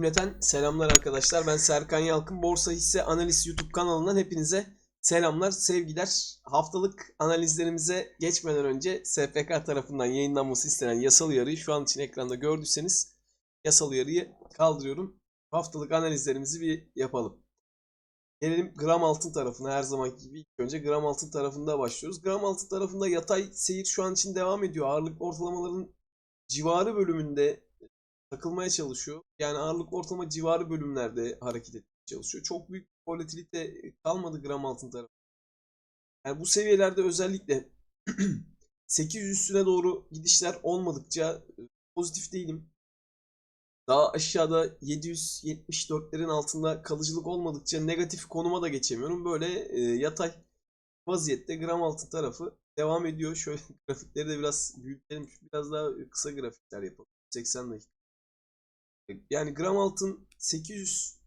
Cümleten selamlar arkadaşlar. Ben Serkan Yalkın. Borsa Hisse Analiz YouTube kanalından hepinize selamlar, sevgiler. Haftalık analizlerimize geçmeden önce SPK tarafından yayınlanması istenen yasal uyarıyı şu an için ekranda gördüyseniz yasal uyarıyı kaldırıyorum. Haftalık analizlerimizi bir yapalım. Gelelim gram altın tarafına her zamanki gibi ilk önce gram altın tarafında başlıyoruz. Gram altın tarafında yatay seyir şu an için devam ediyor. Ağırlık ortalamaların civarı bölümünde takılmaya çalışıyor. Yani ağırlık ortalama civarı bölümlerde hareket etmeye çalışıyor. Çok büyük volatilite kalmadı gram altın tarafı. Yani bu seviyelerde özellikle 800 üstüne doğru gidişler olmadıkça e, pozitif değilim. Daha aşağıda 774'lerin altında kalıcılık olmadıkça negatif konuma da geçemiyorum. Böyle e, yatay vaziyette gram altın tarafı devam ediyor. Şöyle grafikleri de biraz büyütelim. Biraz daha kısa grafikler yapalım. 80 dakika. Yani gram altın 800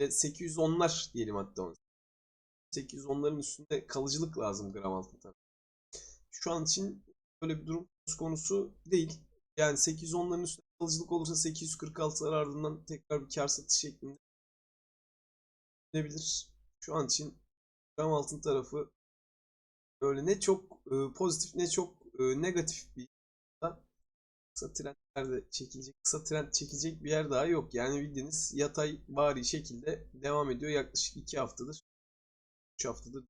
ve 810'lar diyelim hatta ona. 810'ların üstünde kalıcılık lazım gram altın tabii. Şu an için böyle bir durum söz konusu değil. Yani 810'ların üstünde kalıcılık olursa 846'lar ardından tekrar bir kar satış şeklinde gidebilir. Şu an için gram altın tarafı böyle ne çok e, pozitif ne çok e, negatif bir kısa trendlerde çekilecek, kısa trend çekecek bir yer daha yok. Yani bildiğiniz yatay vari şekilde devam ediyor yaklaşık 2 haftadır. 3 haftadır.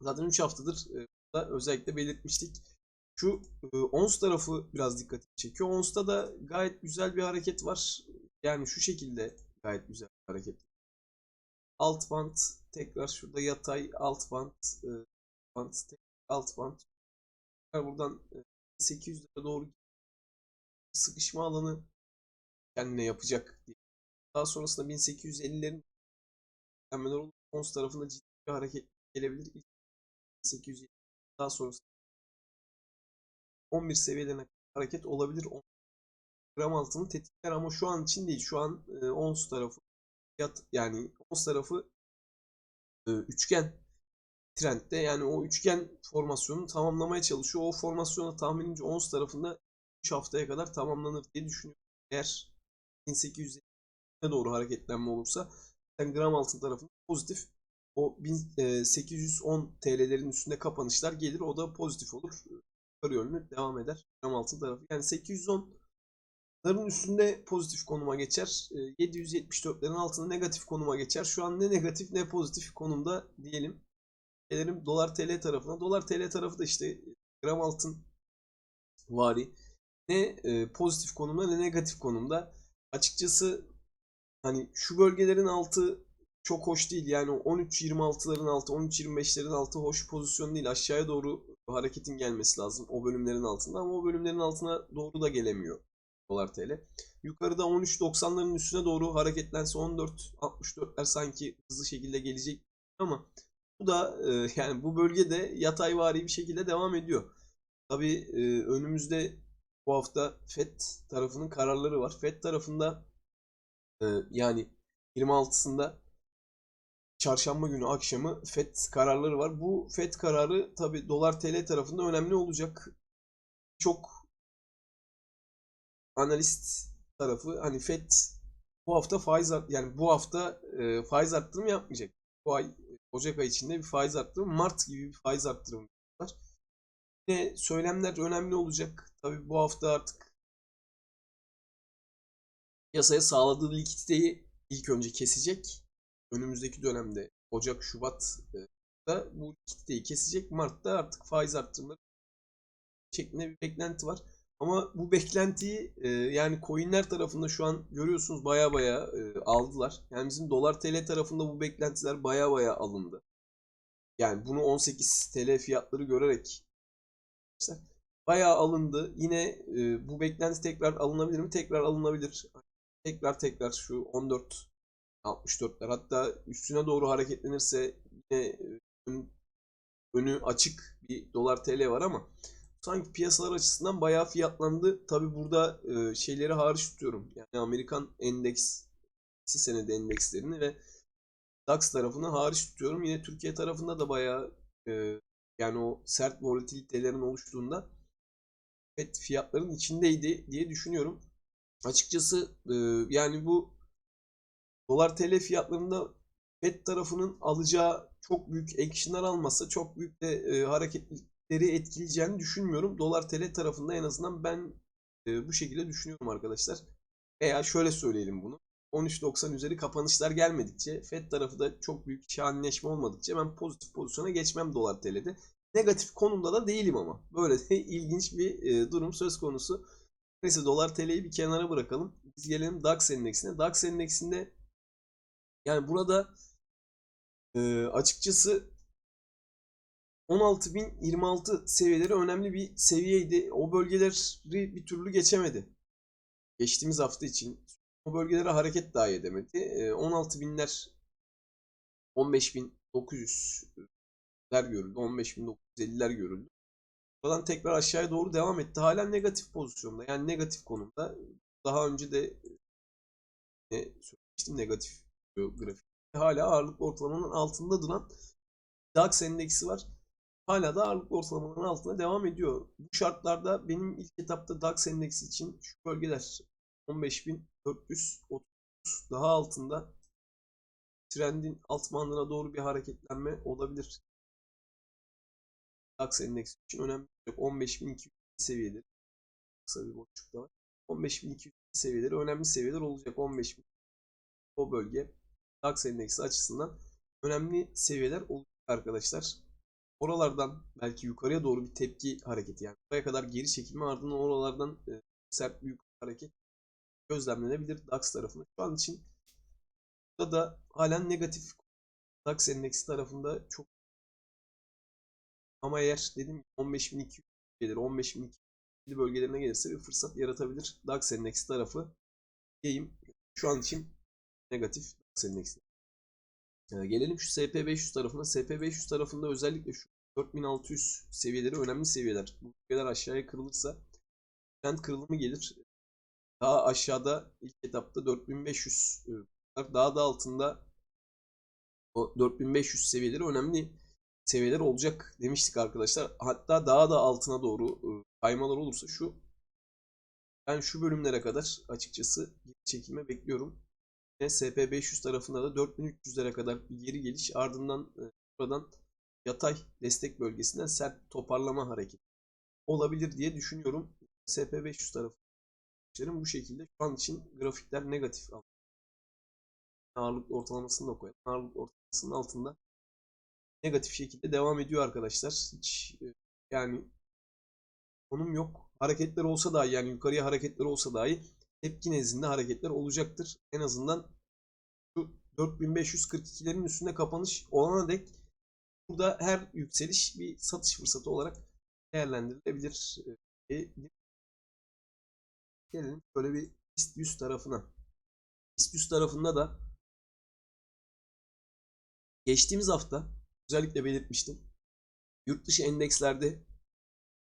Zaten 3 haftadır e, da özellikle belirtmiştik. Şu e, ons tarafı biraz dikkatimi çekiyor. Ons'ta da gayet güzel bir hareket var. Yani şu şekilde gayet güzel bir hareket. Alt band tekrar şurada yatay alt band, e, band alt band. Buradan 800 lira doğru sıkışma alanı kendine yapacak diye. Daha sonrasında 1850'lerin hemen olur. Ons tarafında ciddi bir hareket gelebilir. İlk 1850 daha sonrasında 11 seviyelerine hareket olabilir. Gram altını tetikler ama şu an için değil. Şu an e, ons tarafı yat yani ons tarafı e, üçgen trendde yani o üçgen formasyonunu tamamlamaya çalışıyor. O formasyona tahminimce ons tarafında 3 haftaya kadar tamamlanır diye düşünüyorum. Eğer 1800'e doğru hareketlenme olursa yani gram altın tarafında pozitif o 1810 TL'lerin üstünde kapanışlar gelir. O da pozitif olur. Yukarı yönlü devam eder. Gram altın tarafı. Yani 810'ların üstünde pozitif konuma geçer. 774'lerin altında negatif konuma geçer. Şu an ne negatif ne pozitif konumda diyelim. Gelelim dolar TL tarafına. Dolar TL tarafı da işte gram altın vari ne e, pozitif konumda ne negatif konumda. Açıkçası hani şu bölgelerin altı çok hoş değil. Yani 13-26'ların altı, 13-25'lerin altı hoş pozisyon değil. Aşağıya doğru hareketin gelmesi lazım o bölümlerin altında ama o bölümlerin altına doğru da gelemiyor dolar TL. Yukarıda 13.90'ların üstüne doğru hareketlense 14.64'ler sanki hızlı şekilde gelecek ama bu da e, yani bu bölgede yatayvari bir şekilde devam ediyor. Tabii e, önümüzde bu hafta FED tarafının kararları var. FED tarafında e, yani 26'sında çarşamba günü akşamı FED kararları var. Bu FED kararı tabi dolar TL tarafında önemli olacak. Çok analist tarafı hani FED bu hafta faiz yani bu hafta e, faiz arttırımı yapmayacak. Bu ay Ocak ayı içinde bir faiz arttırımı, Mart gibi bir faiz arttırımı var. Yine söylemler önemli olacak. Tabi bu hafta artık piyasaya sağladığı likiditeyi ilk önce kesecek. Önümüzdeki dönemde Ocak, Şubat'ta bu likiditeyi kesecek. Mart'ta artık faiz arttırımları şeklinde bir beklenti var. Ama bu beklentiyi e, yani coinler tarafında şu an görüyorsunuz baya baya e, aldılar. Yani bizim dolar TL tarafında bu beklentiler baya baya alındı. Yani bunu 18 TL fiyatları görerek bayağı alındı. Yine e, bu beklenti tekrar alınabilir mi? Tekrar alınabilir. Tekrar tekrar şu 14 64'ler hatta üstüne doğru hareketlenirse yine e, ön, önü açık bir dolar TL var ama sanki piyasalar açısından bayağı fiyatlandı. Tabi burada e, şeyleri hariç tutuyorum. Yani Amerikan endeks senedi endekslerini ve DAX tarafını hariç tutuyorum. Yine Türkiye tarafında da bayağı e, yani o sert volatilitelerin oluştuğunda FED fiyatların içindeydi diye düşünüyorum. açıkçası yani bu dolar TL fiyatlarında FED tarafının alacağı çok büyük action'lar almasa çok büyük de hareketleri etkileyeceğini düşünmüyorum. Dolar TL tarafında en azından ben bu şekilde düşünüyorum arkadaşlar. Veya şöyle söyleyelim bunu. 13.90 üzeri kapanışlar gelmedikçe FED tarafı da çok büyük şahinleşme olmadıkça ben pozitif pozisyona geçmem dolar TL'de. Negatif konumda da değilim ama. Böyle de ilginç bir e, durum söz konusu. Neyse dolar TL'yi bir kenara bırakalım. Biz gelelim DAX endeksine. DAX endeksinde yani burada e, açıkçası 16.026 seviyeleri önemli bir seviyeydi. O bölgeleri bir türlü geçemedi. Geçtiğimiz hafta için o bölgelere hareket dahi edemedi. E, 16.000'ler 15.900'ler görüldü. 15.950'ler görüldü. Buradan tekrar aşağıya doğru devam etti. Hala negatif pozisyonda. Yani negatif konumda. Daha önce de ne söylemiştim negatif grafik. Hala ağırlık ortalamanın altında duran DAX endeksi var. Hala da ağırlık ortalamanın altında devam ediyor. Bu şartlarda benim ilk etapta DAX endeksi için şu bölgeler 15.430 daha altında trendin alt bandına doğru bir hareketlenme olabilir. DAX endeksi için önemli. 15.200 seviyeleri kısa bir boşlukta var. 15.200 seviyeleri önemli seviyeler olacak. 15.000 o bölge DAX endeksi açısından önemli seviyeler olacak arkadaşlar. Oralardan belki yukarıya doğru bir tepki hareketi yani buraya kadar geri çekilme ardından oralardan e, sert bir hareket gözlemlenebilir DAX tarafında. Şu an için burada da halen negatif DAX endeksi tarafında çok ama eğer dedim 15.200 gelir 15.200 bölgelerine gelirse bir fırsat yaratabilir. DAX endeksi tarafı diyeyim. Şu an için negatif DAX endeksi. Ee, gelelim şu SP500 tarafına. SP500 tarafında özellikle şu 4600 seviyeleri önemli seviyeler. Bu seviyeler aşağıya kırılırsa trend kırılımı gelir. Daha aşağıda ilk etapta 4500 daha da altında o 4500 seviyeleri önemli seviyeler olacak demiştik arkadaşlar. Hatta daha da altına doğru kaymalar olursa şu ben şu bölümlere kadar açıkçası geri çekilme bekliyorum. Yine SP500 tarafında da 4300'lere kadar bir geri geliş ardından buradan yatay destek bölgesinden sert toparlama hareketi olabilir diye düşünüyorum. SP500 tarafı bu şekilde şu an için grafikler negatif. Ağırlık ortalamasını da koyalım. Ağırlık ortalamasının altında negatif şekilde devam ediyor arkadaşlar. Hiç yani konum yok. Hareketler olsa dahi yani yukarıya hareketler olsa dahi tepki nezdinde hareketler olacaktır. En azından şu 4542'lerin üstünde kapanış olana dek burada her yükseliş bir satış fırsatı olarak değerlendirilebilir. Gelelim şöyle bir BIST 100 tarafına. BIST 100 tarafında da geçtiğimiz hafta özellikle belirtmiştim. Yurt dışı endekslerde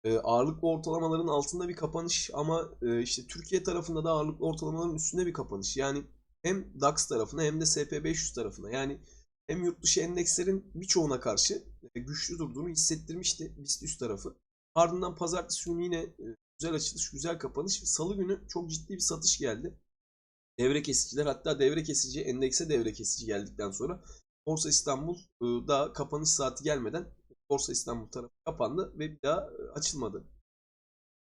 e, ağırlıklı ortalamaların altında bir kapanış ama e, işte Türkiye tarafında da ağırlıklı ortalamaların üstünde bir kapanış. Yani hem DAX tarafına hem de SP500 tarafına yani hem yurt dışı endekslerin birçoğuna karşı e, güçlü durduğunu hissettirmişti BIST üst tarafı. Ardından pazartesi günü yine güzel açılış, güzel kapanış. Salı günü çok ciddi bir satış geldi. Devre kesiciler hatta devre kesici, endekse devre kesici geldikten sonra Borsa İstanbul da kapanış saati gelmeden Borsa İstanbul tarafı kapandı ve bir daha açılmadı.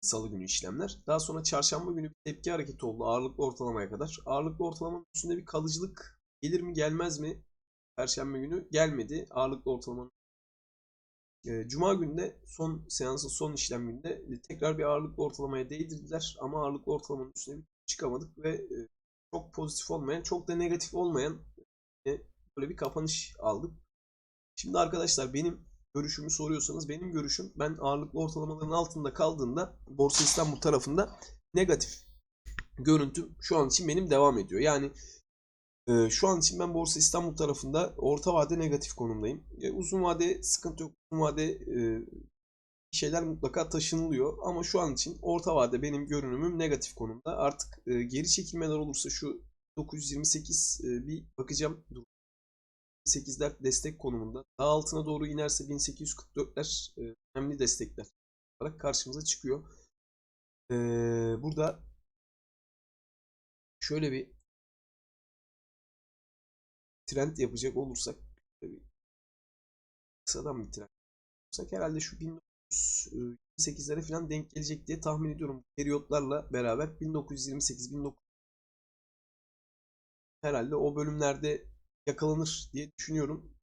Salı günü işlemler. Daha sonra çarşamba günü bir tepki hareketi oldu ağırlıklı ortalamaya kadar. Ağırlıklı ortalamanın üstünde bir kalıcılık gelir mi gelmez mi? Perşembe günü gelmedi. Ağırlıklı ortalamanın Cuma günde son seansın son işlem günde tekrar bir ağırlıklı ortalamaya değdirdiler ama ağırlıklı ortalamanın üstüne bir çıkamadık ve çok pozitif olmayan, çok da negatif olmayan böyle bir kapanış aldık. Şimdi arkadaşlar benim görüşümü soruyorsanız benim görüşüm ben ağırlıklı ortalamaların altında kaldığında Borsa İstanbul tarafında negatif görüntüm şu an için benim devam ediyor. Yani e, şu an için ben Borsa İstanbul tarafında orta vade negatif konumdayım. E, uzun vade sıkıntı yok. Uzun vade e, şeyler mutlaka taşınılıyor ama şu an için orta vade benim görünümüm negatif konumda. Artık e, geri çekilmeler olursa şu 928 e, bir bakacağım 18'ler destek konumunda. Daha altına doğru inerse 1844'ler e, önemli destekler olarak karşımıza çıkıyor. Burada şöyle bir trend yapacak olursak bir kısadan bir trend yapacak herhalde şu 1928'lere falan denk gelecek diye tahmin ediyorum. Periyotlarla beraber 1928 19 herhalde o bölümlerde yakalanır diye düşünüyorum.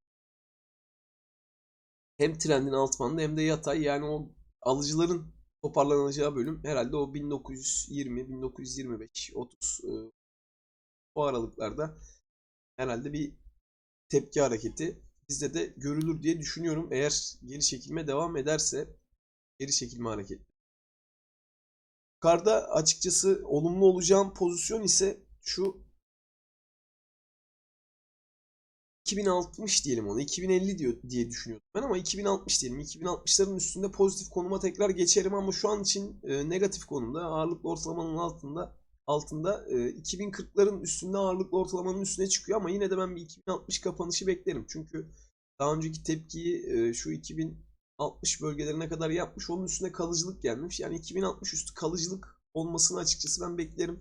Hem trendin alt bandı hem de yatay yani o alıcıların toparlanacağı bölüm herhalde o 1920, 1925, 30 e, o aralıklarda herhalde bir tepki hareketi bizde de görülür diye düşünüyorum. Eğer geri çekilme devam ederse geri çekilme hareketi. Yukarıda açıkçası olumlu olacağım pozisyon ise şu 2060 diyelim onu. 2050 diyor diye düşünüyordum ben ama 2060 diyelim. 2060'ların üstünde pozitif konuma tekrar geçerim ama şu an için e, negatif konumda. Ağırlıklı ortalamanın altında altında e, 2040'ların üstünde ağırlıklı ortalamanın üstüne çıkıyor ama yine de ben bir 2060 kapanışı beklerim. Çünkü daha önceki tepkiyi e, şu 2060 bölgelerine kadar yapmış. Onun üstünde kalıcılık gelmiş. Yani 2060 üstü kalıcılık olmasını açıkçası ben beklerim.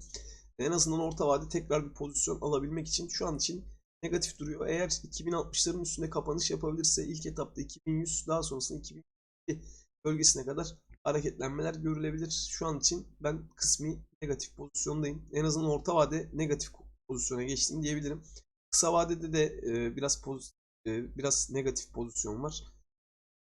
En azından orta vade tekrar bir pozisyon alabilmek için şu an için negatif duruyor. Eğer 2060'ların üstünde kapanış yapabilirse ilk etapta 2100 daha sonrasında 2002 bölgesine kadar hareketlenmeler görülebilir. Şu an için ben kısmi negatif pozisyondayım. En azından orta vade negatif pozisyona geçtim diyebilirim. Kısa vadede de e, biraz pozitif, e, biraz negatif pozisyon var.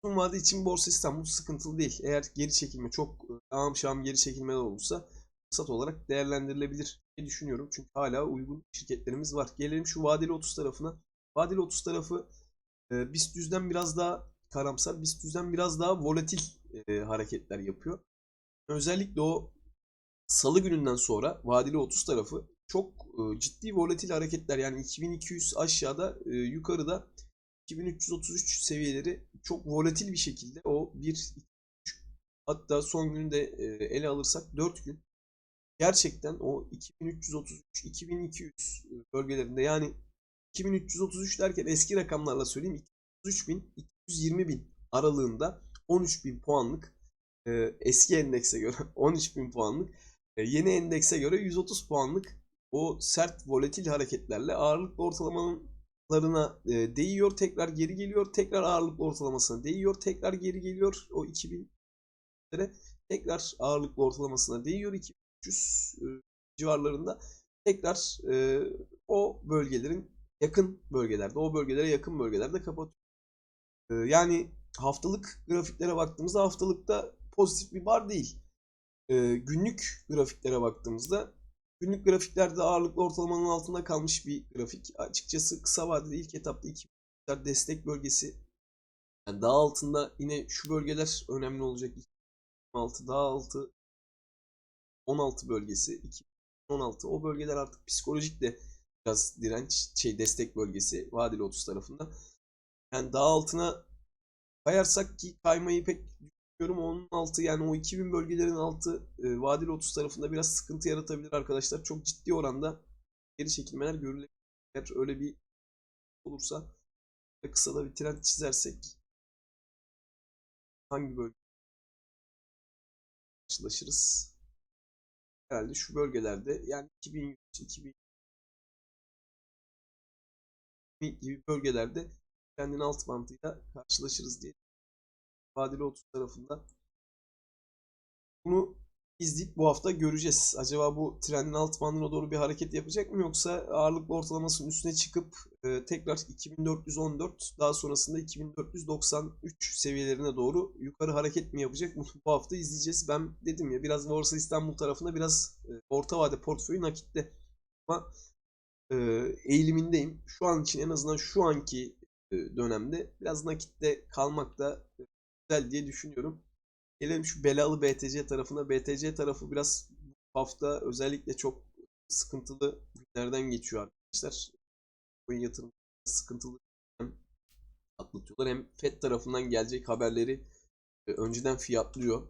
Uzun vade için Borsa İstanbul sıkıntılı değil. Eğer geri çekilme çok e, ağam şahım geri çekilmeler olursa fırsat olarak değerlendirilebilir diye düşünüyorum. Çünkü hala uygun şirketlerimiz var. Gelelim şu vadeli 30 tarafına. Vadeli 30 tarafı e, BIST düzden biraz daha karamsar BIST yüzden biraz daha volatil e, hareketler yapıyor. Özellikle o salı gününden sonra vadeli 30 tarafı çok e, ciddi volatil hareketler yani 2200 aşağıda e, yukarıda 2333 seviyeleri çok volatil bir şekilde o 1 hatta son günü de e, ele alırsak 4 gün gerçekten o 2333 2200 e, bölgelerinde yani 2333 derken eski rakamlarla söyleyeyim 23.000 120 bin aralığında 13 bin puanlık e, eski endekse göre 13 bin puanlık e, yeni endekse göre 130 puanlık o sert volatil hareketlerle ağırlıklı ortalamalarına e, değiyor tekrar geri geliyor tekrar ağırlıklı ortalamasına değiyor tekrar geri geliyor o 2000 tekrar ağırlıklı ortalamasına değiyor 2300 e, civarlarında tekrar e, o bölgelerin yakın bölgelerde o bölgelere yakın bölgelerde kapat e, yani haftalık grafiklere baktığımızda haftalıkta pozitif bir bar değil. E, günlük grafiklere baktığımızda günlük grafiklerde ağırlıklı ortalamanın altında kalmış bir grafik. Açıkçası kısa vadede ilk etapta 2 destek bölgesi yani daha altında yine şu bölgeler önemli olacak. 26 daha altı 16 bölgesi 2016 o bölgeler artık psikolojik de biraz direnç şey destek bölgesi vadeli 30 tarafında. Yani daha altına kayarsak ki kaymayı pek düşünüyorum onun altı yani o 2000 bölgelerin altı e, vadeli 30 tarafında biraz sıkıntı yaratabilir arkadaşlar. Çok ciddi oranda geri çekilmeler görülebilir. Eğer öyle bir olursa kısa da bir trend çizersek hangi bölge karşılaşırız? Herhalde şu bölgelerde yani 2100, 2000 gibi bölgelerde kendini alt bandıyla karşılaşırız diye. Vadeli 30 tarafında. Bunu izleyip bu hafta göreceğiz. Acaba bu trendin alt bandına doğru bir hareket yapacak mı yoksa ağırlıklı ortalamasının üstüne çıkıp e, tekrar 2414 daha sonrasında 2493 seviyelerine doğru yukarı hareket mi yapacak? Bu, bu hafta izleyeceğiz. Ben dedim ya biraz Borsa İstanbul tarafında biraz e, orta vade portföyü nakitte. Ama e, eğilimindeyim. Şu an için en azından şu anki dönemde biraz nakitte kalmak da e, güzel diye düşünüyorum. Gelelim şu belalı BTC tarafına. BTC tarafı biraz bu hafta özellikle çok sıkıntılı günlerden geçiyor arkadaşlar. Oyun yatırım sıkıntılı hem atlatıyorlar hem FED tarafından gelecek haberleri e, önceden fiyatlıyor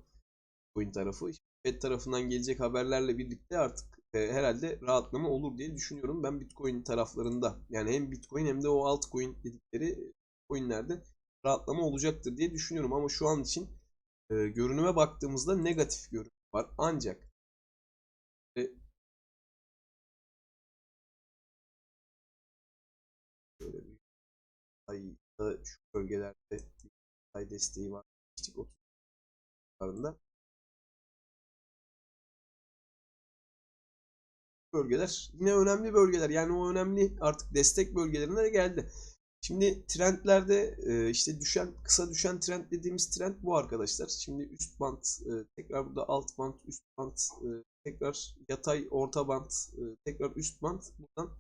oyun tarafı. FED tarafından gelecek haberlerle birlikte artık e, herhalde rahatlama olur diye düşünüyorum. Ben Bitcoin taraflarında yani hem Bitcoin hem de o altcoin dedikleri coinlerde rahatlama olacaktır diye düşünüyorum. Ama şu an için e, görünüme baktığımızda negatif görünüm var. Ancak e, şöyle bir ayda şu bölgelerde ay desteği var. 30 bölgeler yine önemli bölgeler. Yani o önemli artık destek bölgelerine de geldi. Şimdi trendlerde e, işte düşen kısa düşen trend dediğimiz trend bu arkadaşlar. Şimdi üst band e, tekrar burada alt band üst band e, tekrar yatay orta band tekrar üst band buradan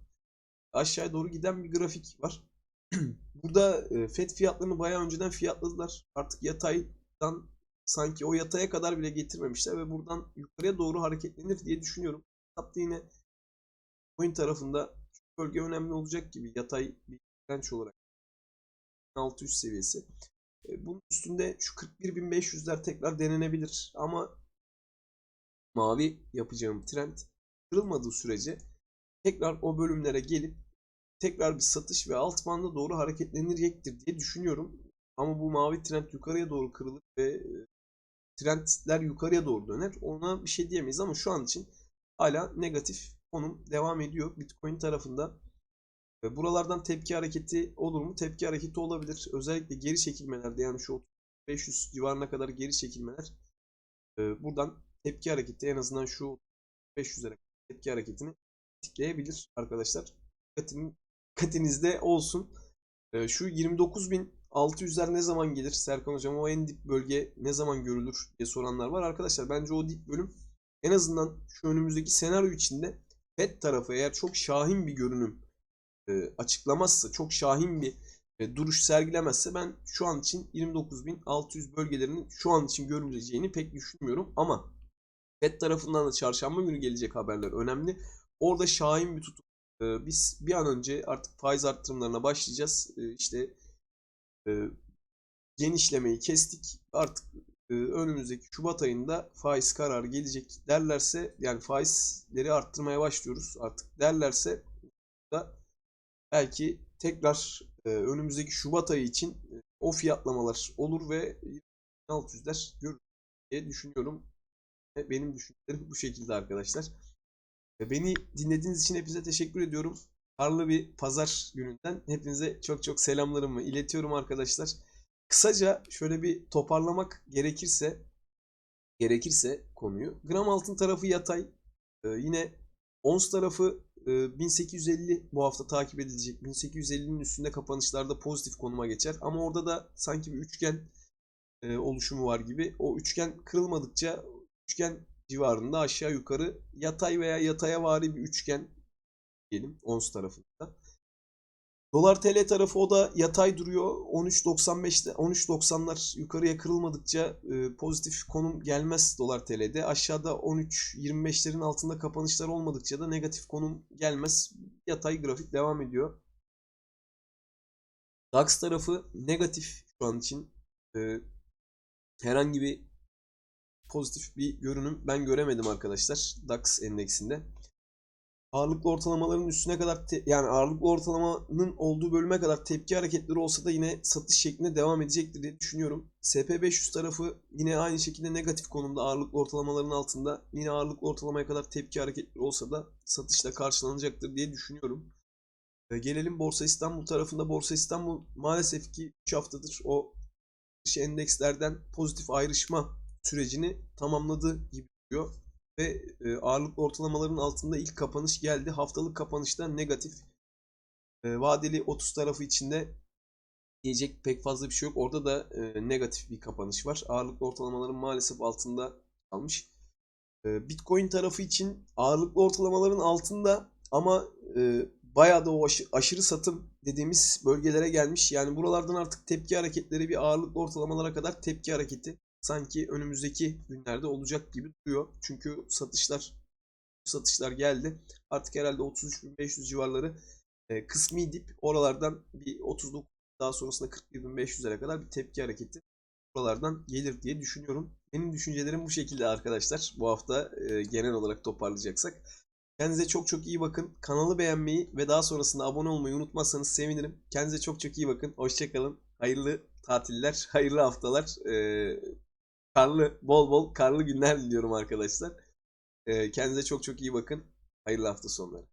aşağıya doğru giden bir grafik var. Burada FED fiyatlarını bayağı önceden fiyatladılar. Artık yataydan sanki o yataya kadar bile getirmemişler ve buradan yukarıya doğru hareketlenir diye düşünüyorum. Hatta yine coin tarafında şu bölge önemli olacak gibi yatay bir direnç olarak 600 seviyesi. E, bunun üstünde şu 41.500'ler tekrar denenebilir ama mavi yapacağım trend kırılmadığı sürece tekrar o bölümlere gelip tekrar bir satış ve alt banda doğru hareketlenecektir diye düşünüyorum. Ama bu mavi trend yukarıya doğru kırılır ve e, trendler yukarıya doğru döner. Ona bir şey diyemeyiz ama şu an için hala negatif konum devam ediyor Bitcoin tarafında. Buralardan tepki hareketi olur mu? Tepki hareketi olabilir. Özellikle geri çekilmelerde yani şu 500 civarına kadar geri çekilmeler e, buradan tepki hareketi en azından şu 500'lere tepki hareketini tıklayabilir arkadaşlar. Dikkatin, dikkatinizde olsun. E, şu 29.600'ler ne zaman gelir? Serkan Hocam o en dip bölge ne zaman görülür diye soranlar var. Arkadaşlar bence o dip bölüm en azından şu önümüzdeki senaryo içinde FED tarafı eğer çok şahin bir görünüm e, açıklamazsa, çok şahin bir e, duruş sergilemezse ben şu an için 29.600 bölgelerinin şu an için görüleceğini pek düşünmüyorum. Ama FED tarafından da çarşamba günü gelecek haberler önemli. Orada şahin bir tutum. E, biz bir an önce artık faiz arttırımlarına başlayacağız. E, işte e, genişlemeyi kestik. Artık önümüzdeki Şubat ayında faiz kararı gelecek derlerse yani faizleri arttırmaya başlıyoruz artık derlerse da belki tekrar e, önümüzdeki Şubat ayı için e, o fiyatlamalar olur ve 600'ler görür diye düşünüyorum. Benim düşüncelerim bu şekilde arkadaşlar. Beni dinlediğiniz için hepinize teşekkür ediyorum. Karlı bir pazar gününden hepinize çok çok selamlarımı iletiyorum arkadaşlar. Kısaca şöyle bir toparlamak gerekirse gerekirse konuyu. Gram altın tarafı yatay. Ee, yine ons tarafı e, 1850 bu hafta takip edilecek. 1850'nin üstünde kapanışlarda pozitif konuma geçer. Ama orada da sanki bir üçgen e, oluşumu var gibi. O üçgen kırılmadıkça üçgen civarında aşağı yukarı yatay veya yataya vari bir üçgen diyelim ons tarafında. Dolar TL tarafı o da yatay duruyor. 13.95'te 13.90'lar yukarıya kırılmadıkça e, pozitif konum gelmez dolar TL'de. Aşağıda 13.25'lerin altında kapanışlar olmadıkça da negatif konum gelmez. Yatay grafik devam ediyor. DAX tarafı negatif şu an için. E, herhangi bir pozitif bir görünüm ben göremedim arkadaşlar DAX endeksinde ağırlıklı ortalamaların üstüne kadar yani ağırlıklı ortalamanın olduğu bölüme kadar tepki hareketleri olsa da yine satış şeklinde devam edecektir diye düşünüyorum. SP500 tarafı yine aynı şekilde negatif konumda ağırlıklı ortalamaların altında. Yine ağırlıklı ortalamaya kadar tepki hareketleri olsa da satışla karşılanacaktır diye düşünüyorum. Gelelim Borsa İstanbul tarafında. Borsa İstanbul maalesef ki 3 haftadır o endekslerden pozitif ayrışma sürecini tamamladı gibi duruyor ve e, ağırlıklı ortalamaların altında ilk kapanış geldi. Haftalık kapanışta negatif. E, vadeli 30 tarafı içinde diyecek pek fazla bir şey yok. Orada da e, negatif bir kapanış var. Ağırlıklı ortalamaların maalesef altında kalmış. Bitcoin tarafı için ağırlıklı ortalamaların altında ama e, bayağı da o aşı, aşırı satım dediğimiz bölgelere gelmiş. Yani buralardan artık tepki hareketleri bir ağırlıklı ortalamalara kadar tepki hareketi sanki önümüzdeki günlerde olacak gibi duruyor. Çünkü satışlar satışlar geldi. Artık herhalde 33.500 civarları e, kısmi dip. Oralardan bir 39 daha sonrasında 41.500'lere kadar bir tepki hareketi buralardan gelir diye düşünüyorum. Benim düşüncelerim bu şekilde arkadaşlar. Bu hafta e, genel olarak toparlayacaksak. Kendinize çok çok iyi bakın. Kanalı beğenmeyi ve daha sonrasında abone olmayı unutmazsanız sevinirim. Kendinize çok çok iyi bakın. Hoşçakalın. Hayırlı tatiller, hayırlı haftalar. Ee, karlı, bol bol karlı günler diliyorum arkadaşlar. Ee, kendinize çok çok iyi bakın. Hayırlı hafta sonları.